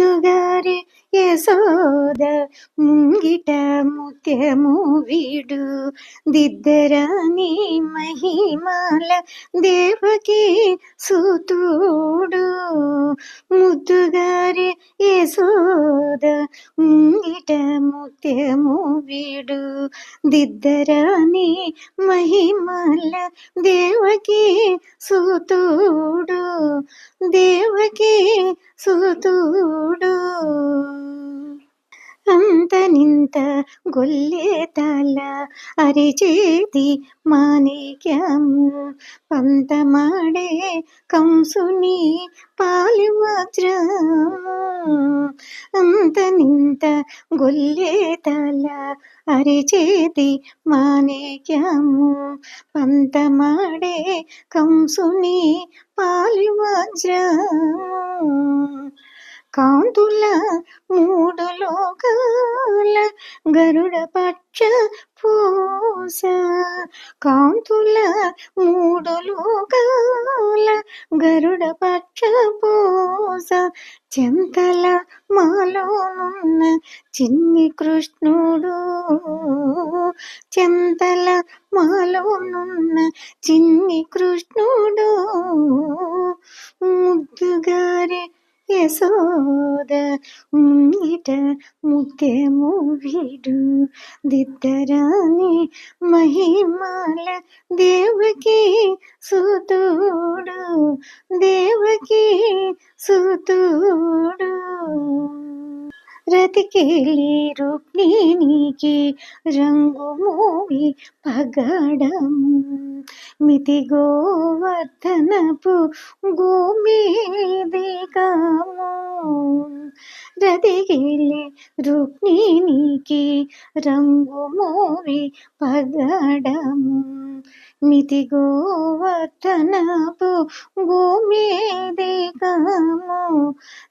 ముద్దుగారి యశోద ముంగిట ముత్యము వీడు. దిద్దరాని మహిమాల దేవకి సుతుడు. ముద్దుగారి యశోద ముంగిట ముత్యము వీడు. దిద్దరాని మహిమాల దేవకి సుతుడు. దేవకి సుతుడు అంత నింత గొల్లే తల అరిచేతి మాణిక్యము పంతమాడే కంసుని పాలి వజ్ర నింత గొల్లే తల అరిచేతి మాణిక్యము. పంతమాడే కంసుని పాలివజ్రము కాంతుల మూడు లోకాల గరుడ పట్ట వృక్ష పూస కాంతుల మూడు లోకాల గరుడ పక్ష పూస చెంతల మాలోనున్న చిన్ని కృష్ణుడు. చెంతల మాలోనున్న చిన్ని కృష్ణుడు. ముద్దుగారే యశోద ముంగిట ముత్యము వీడు దిద్దరాని మహిమాల దేవకి సుతుడు. దేవకి సుతుడు. రతికేలి రుక్మిణికి రంగు మూవి పగడము మితి గోవర్ధనపు గోమేదికము రతికేలి రుక్మిణికి రంగు మోవి పగడము మితి గోవర్ధనపు గోమేదికము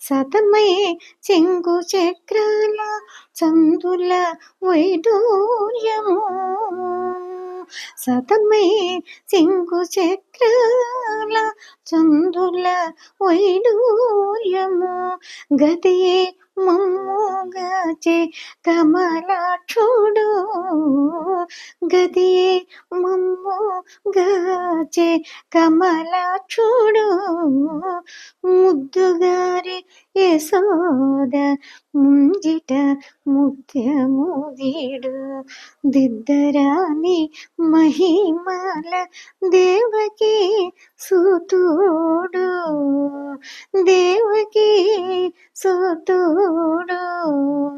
సతమై చెంగు చక్రాల చందుల వైడూర్యము. సతమే సింగు చక్రాల చందుల వైడూర్యము. గతియే మమ్ముగాచే కమలాక్షుడు గతియే మమ్ముగాచే కమలాక్షుడు ముద్దుగారి యశోద ముంజిట ముత్యము వీడు. దిద్దరాని మహిమల దేవకి సుతుడు. దేవకి సుతుడు.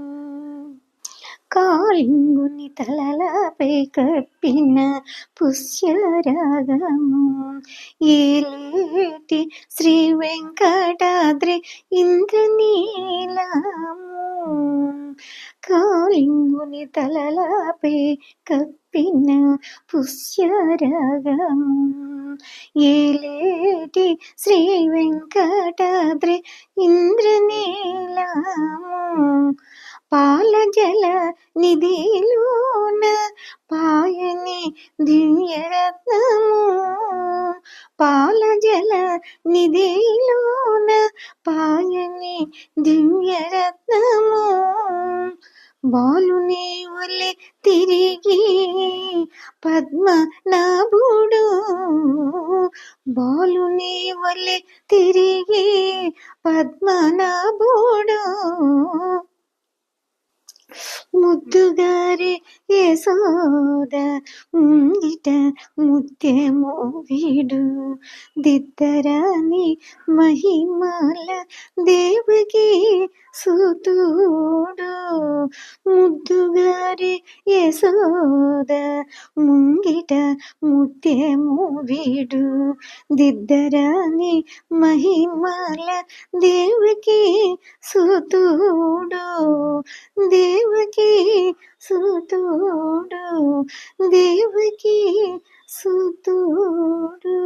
కాలింగుని తలలపై కప్పిన పుష్యరాగము. ఏలేటి శ్రీ వెంకటాద్రి ఇంద్రనీలము. కాలింగుని తలలాపే కప్పిన పుష్యరాగం. ఏలేటి శ్రీ వెంకటాద్రి ఇంద్రనీలాము. పాల జల నిధిలోన పాయని దివ్యరత్నము. పాల జల నిధిలోన పాయని దివ్యరత్నము. బాలుని వలె తిరిగి పద్మనాభుడు బాలుని వలె తిరిగి పద్మనాభుడు ముద్దుగారి యశోద ముంగిట ముత్యమో వీడు దిద్దరాని మహిమాల దేవకి సుతుడు గారి యశోద ముంగిట ముత్యము వీడు దిద్దరాని మహిమాల దేవకి సుతుడు. దేవకి సుతుడు. దేవకి సుతుడు.